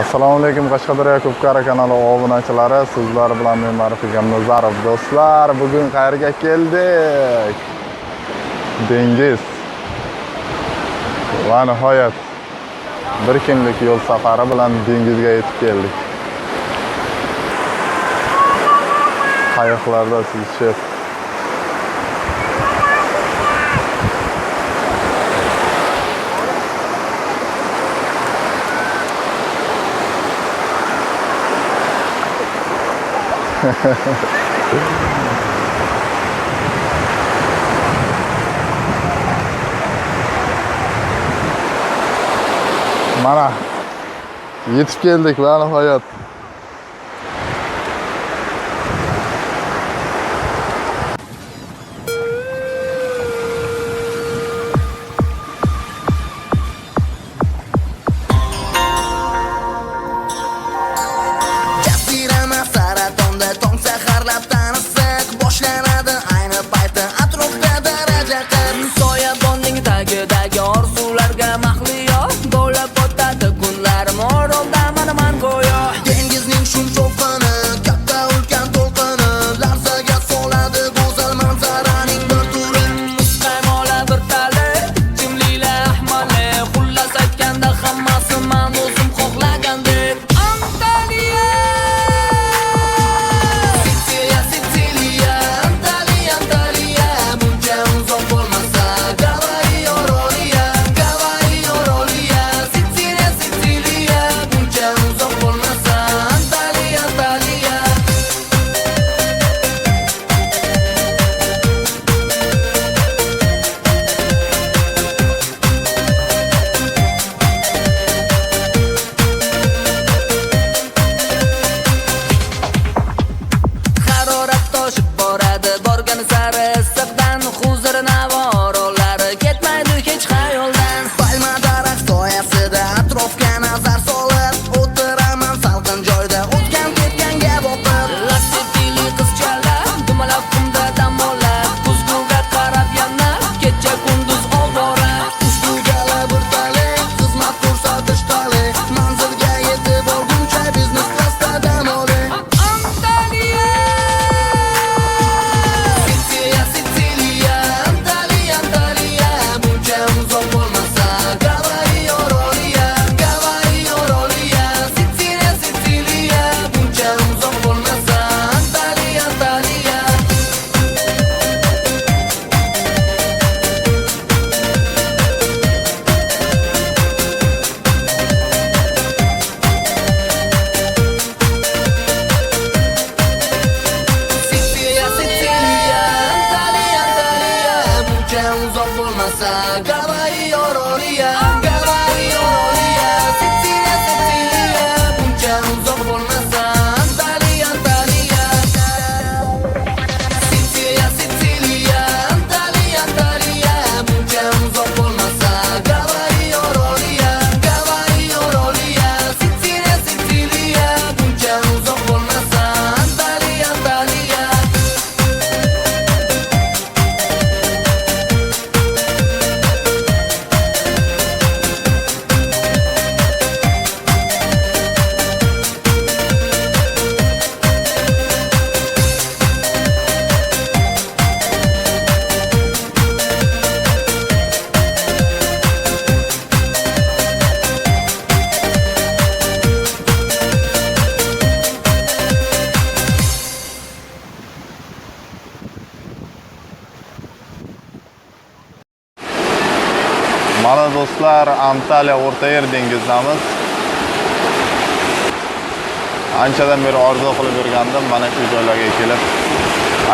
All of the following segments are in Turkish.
assalomu alaykum qashqadaryo ko'pkari kanali obunachilari. Sizlar bilan men ma'rifat nazarov. Do'stlar bugun qayerga keldik? Dengiz. Va nihoyat bir kunlik yo'l safari bilan dengizga yetib keldik. Qayiqlarda suzishib mana yetib keldik va nihoyat acabó. Do'stlar antalya o'rta yer dengizdamiz anchadan beri orzu qilib yurgandim mana shu joylarga kelib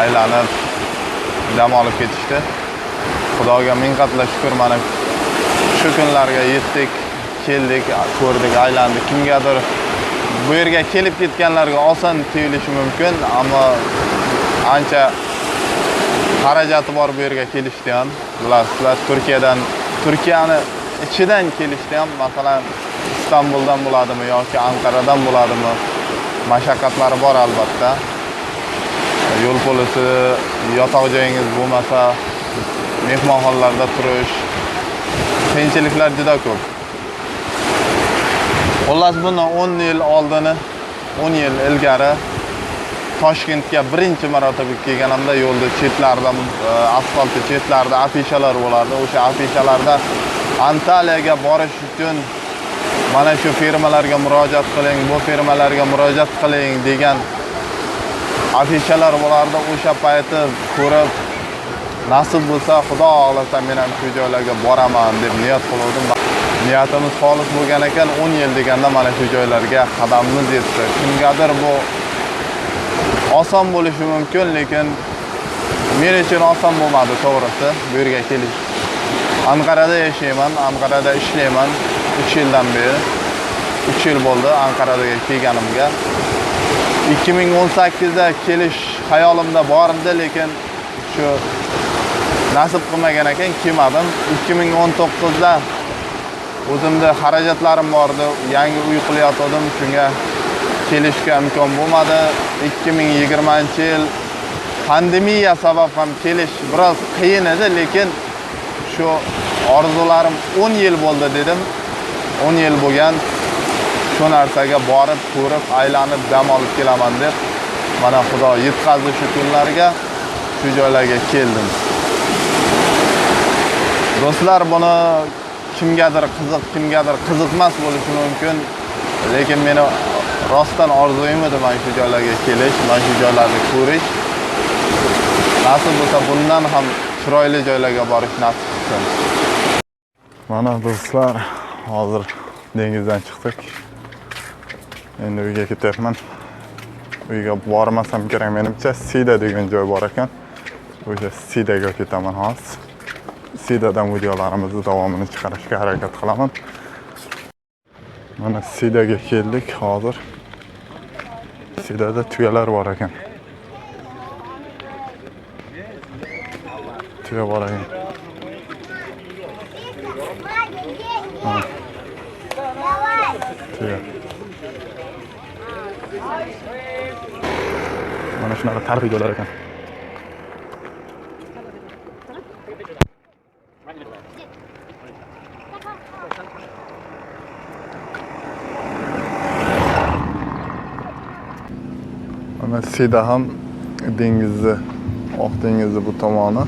aylanib dam olib ketishdi xudoga ming qatla shukur mana shu kunlarga yetdik keldik ko'rdik aylandik. Kimgadir bu yerga kelib ketganlarga oson tuyulishi mumkin ammo ancha xarajati bor bu yerga kelishni ham bilasizlar turkiyadan turkiyani kelishni ham masalan istanbuldan bo'ladimi yoki anqaradan bo'ladimi mashaqqatlari bor albatta yo'l polisi yotoq joyingiz bo'lmasa mehmonxonalarda turish qiyinchiliklar juda ko'p Xullas bundan 10 yil oldini, 10 yil ilgari. Toshkentga birinchi marotaba kelganimda yo'lda chetlarida, e, asfaltni chetlarida afishalar bo'lardi. O'sha afishalarda Antaliyaga borish uchun mana shu firmalarga murojaat qiling, bu firmalarga murojaat qiling degan afishalar bo'lardi. O'sha payti ko'rib nasib bo'lsa, Xudo xohlasa men ham shu joylarga boraman deb niyat qiluvdim Niyatimiz xolis bo'lgan ekan, 10 yil deganda mana shu joylarga qadamimiz yetdi. Kimgadir bu oson bo'lishi mumkin, lekin men uchun oson bo'lmadi, to'g'risi, bu yerga kelish. Anqarada yashayman, Anqarada ishlayman 3 yildan beri. 3 yil bo'ldi Anqaraga kelganimga. 2018da kelish hayolimda bor edi, lekin shu nasib qilmagan ekan, kelmadim. 2019da o'zimda xarajatlarim bor edi, yangi uy qilayotgandim, shunga kelishga imkon bo'lmadi. 2020-yil pandemiya sabab ham kelish biroz qiyin edi, lekin shu orzularim 10 yil bo'ldi dedim. 10 yil bo'lgan shu narsaga borib, ko'rib, aylanib, dam olib kelaman deb mana Xudo yetkazdi shu kunlarga, shu joylarga keldim. Do'stlar, buni kimgadir qiziq, kimgadir qiziqmas bo'lishi mumkin, lekin meni rostdan orzuyim edi mana shu joylarga kelish, mana shu joylarni ko'rish. Nasib bo'lsa, bundan ham chiroyli joylarga borish nasib qilsin. Mana do'stlar, hozir dengizdan chiqdik. Endi uyga ketyapman. Uyga bormasam kerak menimcha. Sida degan joy bor ekan. O'sha Sidaga ketaman hozir. Sidadan videolarimizni davomini chiqarishga harakat qilaman. Mana Sidaga keldik hozir. Sidada tuyalar bor ekan. Tuya bor ekan. Mana shunaqa tarixiy joylar ekan. Mana Sida ham dengizni, Oq dengizni bu tomoni.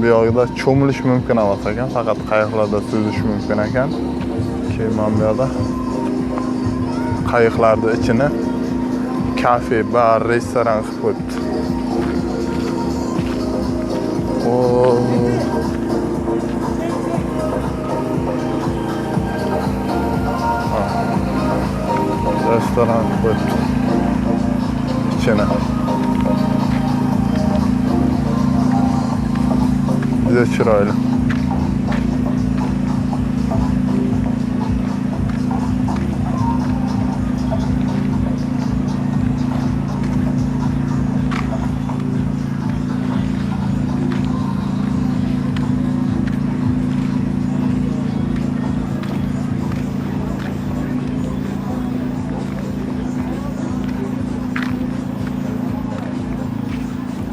Bu yoqda cho'milish mumkin emas ekan, faqat qayiqlarda suzish mumkin ekan. Keyin mana bu yoqda qayiqlarni ichini kafe, bar, restoran qilib qo'yibdi. Restoran qo'yibdi ichini juda chiroyli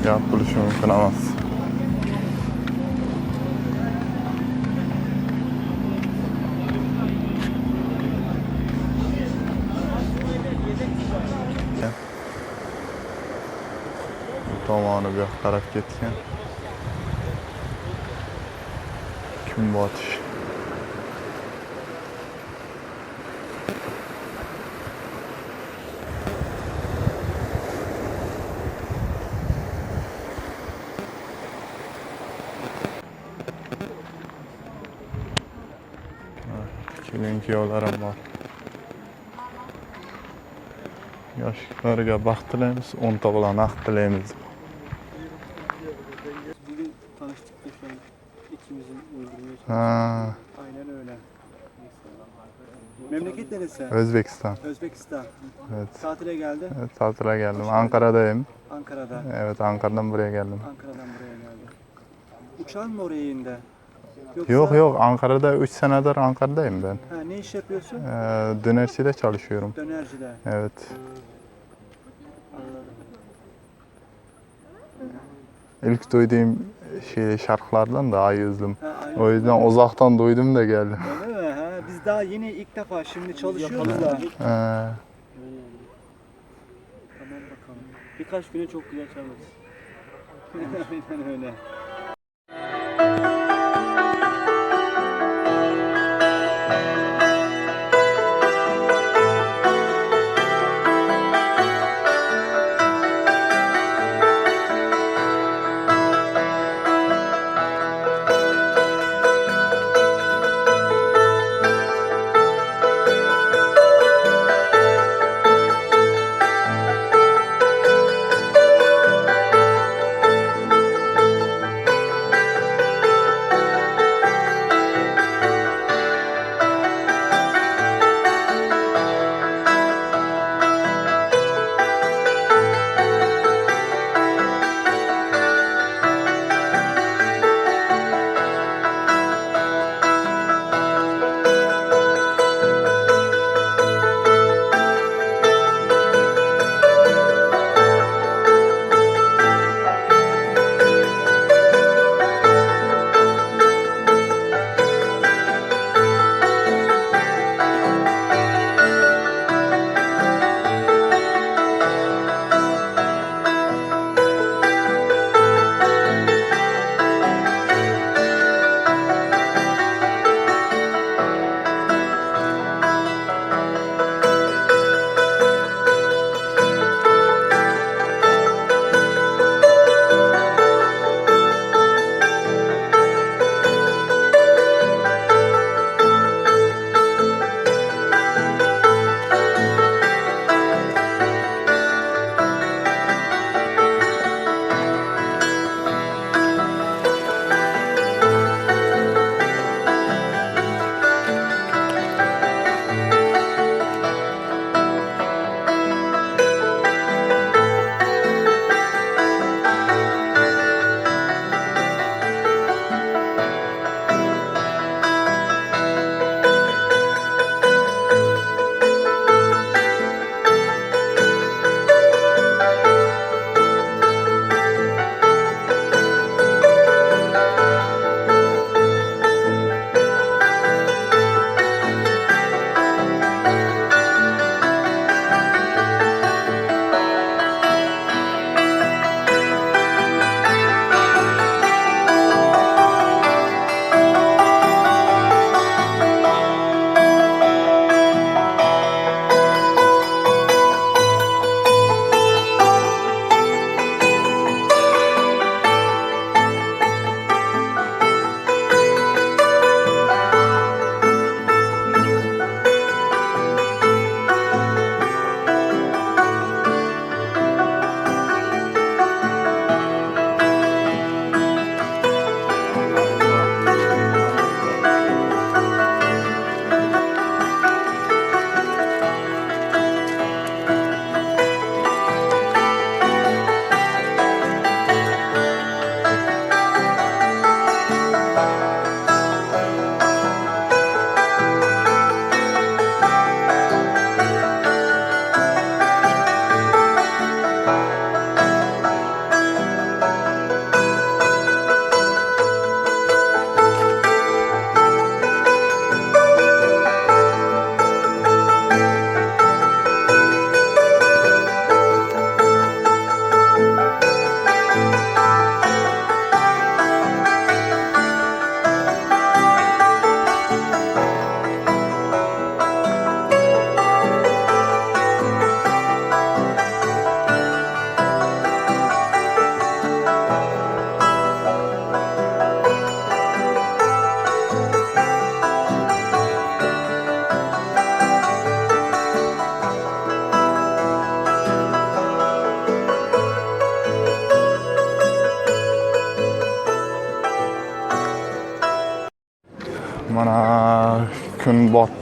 gap bo'lishi mumkin emas bu tomoni bu yoqqa qarab ketgan kun botish kelin kuyovlarim bor yoshlarga baxt tilaymiz o'nta bilan axt tilaymiz ha, Aynen öyle. Memleket neresi? o'zbekiston Özbekistan. evet. Tatile geldi. evet tatile geldim anqaradayım Ankara'da. evet anqaradan buraya geldim Ankara'dan buraya geldi. Uçağın mı oraya indi? Yoksa, yok yok anqarada 3 senedir anqaradayım ben Ha, ne iş yapıyorsun? ee, dönerçide çalışıyorum Dönercide. evet Anladım. ilk duyduğum şey şarkılardan daha iyi üzüldüm Ha. O yüzden uzaktan duydum da geldim Öyle mi? Ha, Biz daha yeni ilk defa şimdi çalışıyoruz da. Ee, Tamam bakalım. Birkaç güne çok güzel çalarız. Aynen öyle.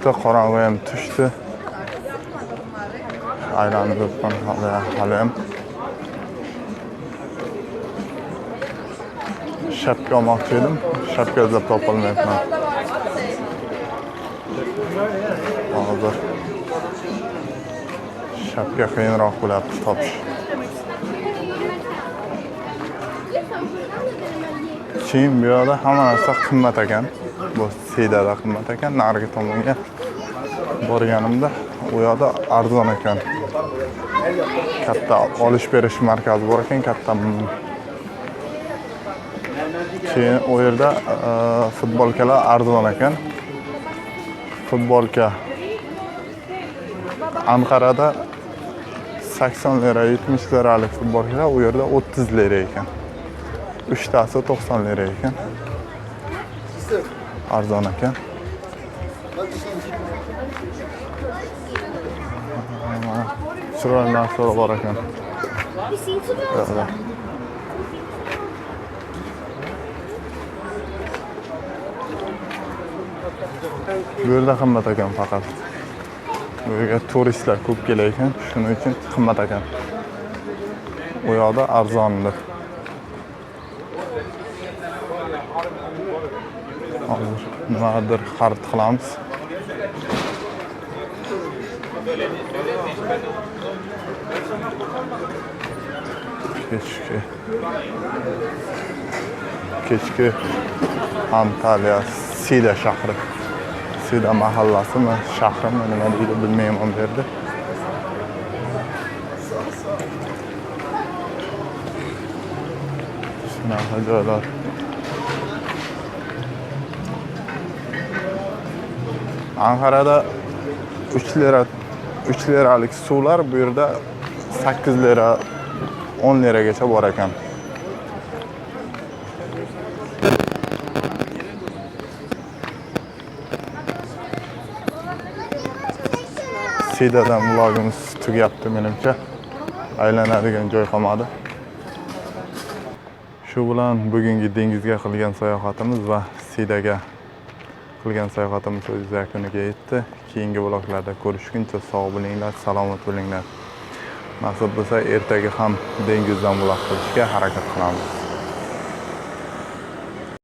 Botdi qorong'i ham tushdi aylanib o'tgan hali ham shapka olmoqchi edim shapka izlab topolmayapman hozir shapka qiyinroq bo'lyapti topish kiyim bu yoqda hamma narsa qimmat ekan bu Seydada qimmat ekan. Narigi tomonga borganimda u yoqda arzon ekan. Katta olish berish markazi bor ekan, katta. Keyin u yerda e, futbolkalar arzon ekan. Futbolka Anqarada 80 lira, 70 liralik futbolkalar u yerda 30 lira ekan. Uchtasi 90 lira ekan. Arzon ekan. Chiroyli narsalar bor ekan. Bu yerda qimmat ekan faqat. Bu yerga turistlar ko'p kelar ekan, shuning uchun qimmat ekan. U yoqda arzondir. Hozir nimadir xarid qilamiz. Kechki kechki Antalya Sida shahri. Sida mahallasimi, shahrimi nima deydi bilmayman bu yerda. Shunaqa joylar. Anqarada 3 lira 3 liralik suvlar bu yerda 8 lira 10 liragacha bor ekan. Sidadan vlogimiz tugayapti menimcha. Aylanadigan joy qolmadi. Shu bilan bugungi dengizga qilgan sayohatimiz va Sidaga qilgan sayohatimiz o'z yakuniga yetdi. Keyingi vloglarda ko'rishguncha sog' bo'linglar, salomat bo'linglar. Nasib bo'lsa ertaga ham dengizdan buloq qilishga harakat qilamiz.